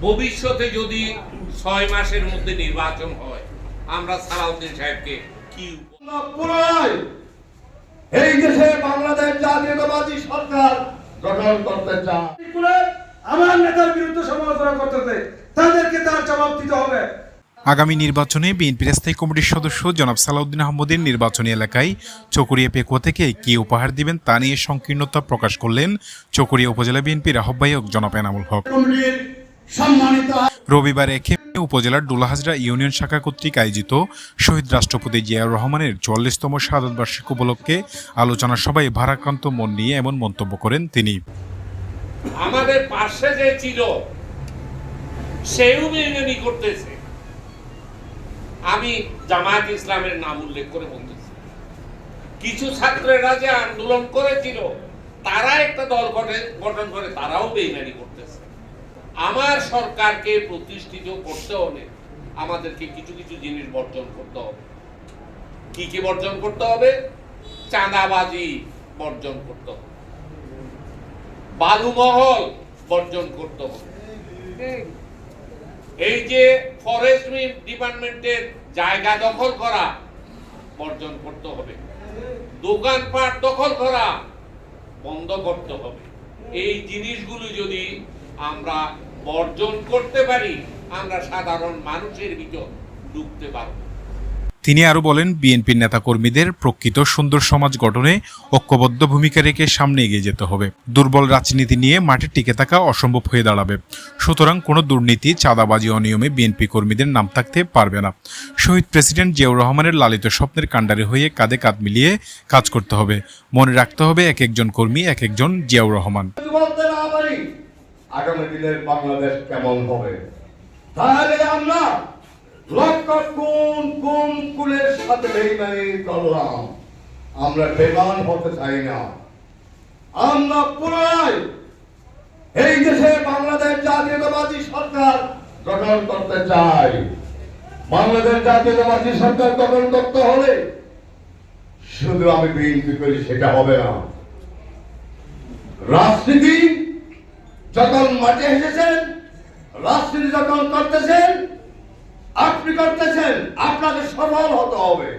ভবিষ্যতে যদি ছয় মাসের মধ্যে নির্বাচন হয় আমরা সালাউদ্দিন সাহেবকে কি এই দেশে বাংলাদেশ জাতীয়তাবাদী সরকার গঠন করতে চায়। আমার নেতার বিরুদ্ধে সমালোচনা করতেছে তাদেরকে তার জবাব দিতে হবে। আগামী নির্বাচনে বিএনপির স্থায়ী কমিটির সদস্য জনাব সালাউদ্দিন আহমদের নির্বাচনী এলাকায় চকরিয়া পেকুয়া থেকে কি উপহার দিবেন তা নিয়ে সংকীর্ণতা প্রকাশ করলেন চকরিয়া উপজেলা বিএনপির আহ্বায়ক জনাব এনামুল হক। কমিটির সম্মানিত রবিবার একে উপজেলার ডোলাহাজরা ইউনিয়ন শাখা কর্তৃক আয়োজিত শহীদ রাষ্ট্রপতি জিয়াউর রহমানের চল্লিশতম শাহাদত বার্ষিক উপলক্ষে আলোচনা সভায় ভারাক্রান্ত মন নিয়ে এমন মন্তব্য করেন তিনি। আমাদের পাশে যে ছিল সেও বেইমানি করতেছে। আমি জামায়াত ইসলামের নাম উল্লেখ করে বলতেছি। কিছু ছাত্রেরা যে আন্দোলন করেছিল তারা একটা দল গঠন- গঠন করে তারাও বেইমানি করতেছে। আমার সরকারকে প্রতিষ্ঠিত করতে হলে আমাদেরকে কিছু কিছু জিনিস বর্জন করতে হবে। কি কি বর্জন করতে হবে? চাঁদাবাজি বর্জন করতে হবে। বালুমহল বর্জন করতে হবে। এই যে ফরেস্ট ডিপার্টমেন্টের জায়গা দখল করা বর্জন করতে হবে। দোকানপাট দখল করা বন্ধ করতে হবে। এই জিনিসগুলো যদি আমরা বর্জন করতে পারি আমরা সাধারণ মানুষের ভিতর ঢুকতে পারব। তিনি আরও বলেন বিএনপির নেতাকর্মীদের প্রকৃত সুন্দর সমাজ গঠনে ঐক্যবদ্ধ ভূমিকা রেখে সামনে এগিয়ে যেতে হবে। দুর্বল রাজনীতি নিয়ে মাঠে টিকে থাকা অসম্ভব হয়ে দাঁড়াবে। সুতরাং কোনো দুর্নীতি চাঁদাবাজি অনিয়মে বিএনপি কর্মীদের নাম থাকতে পারবে না। শহীদ প্রেসিডেন্ট জিয়াউর রহমানের লালিত স্বপ্নের কাণ্ডারে হয়ে কাঁধে কাঁধ মিলিয়ে কাজ করতে হবে। মনে রাখতে হবে এক একজন কর্মী এক একজন জিয়াউর রহমান। আগামী দিনের বাংলাদেশ কেমন হবে? তাহলে আমরা লক্ষ কোন কোন কুলের সাথে বেইমানি করলাম। আমরা বেমান হতে চাই না। আমরা পুনরায় এই দেশে বাংলাদেশ জাতীয়তাবাদী সরকার গঠন করতে চাই। বাংলাদেশ জাতীয়তাবাদী সরকার গঠন করতে হলে শুধু আমি বিএনপি করি, সেটা হবে না। রাজনীতি যখন মাঠে এসেছেন রাজনীতি যখন করতেছেন আপনি করতেছেন আপনাকে সফল হতে হবে।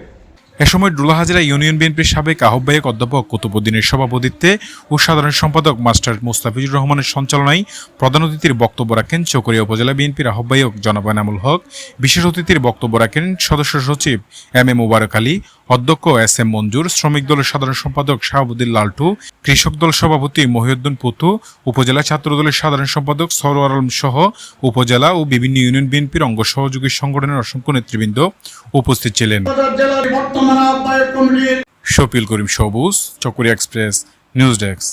এ সময় ডুলাহাজরা ইউনিয়ন বিএনপির সাবেক আহ্বায়ক অধ্যাপক কুতুবুদ্দিনের সভাপতিত্বে ও সাধারণ সম্পাদক মাস্টার মুস্তাফিজুর রহমানের সঞ্চালনায় প্রধান অতিথির বক্তব্য রাখেন চকরিয়া উপজেলা বিএনপির আহ্বায়ক জনাব এনামুল হক। বিশেষ অতিথির বক্তব্য রাখেন সদস্য সচিব এম এ মুবারক আলী, অধ্যক্ষ এস এম মঞ্জুর, শ্রমিক দলের সাধারণ সম্পাদক শাহাবুদ্দিন লালটু, কৃষক দল সভাপতি মহিউদ্দিন পুতু, উপজেলা ছাত্র দলের সাধারণ সম্পাদক সরোয়ার আলম সহ উপজেলা ও বিভিন্ন ইউনিয়ন বিএনপির অঙ্গ সহযোগী সংগঠনের অসংখ্য নেতৃবৃন্দ উপস্থিত ছিলেন। বর্তমান আহ্বায়ক কমিটির শফিল করিম সবুজ চকরি এক্সপ্রেস নিউজ ডেস্ক।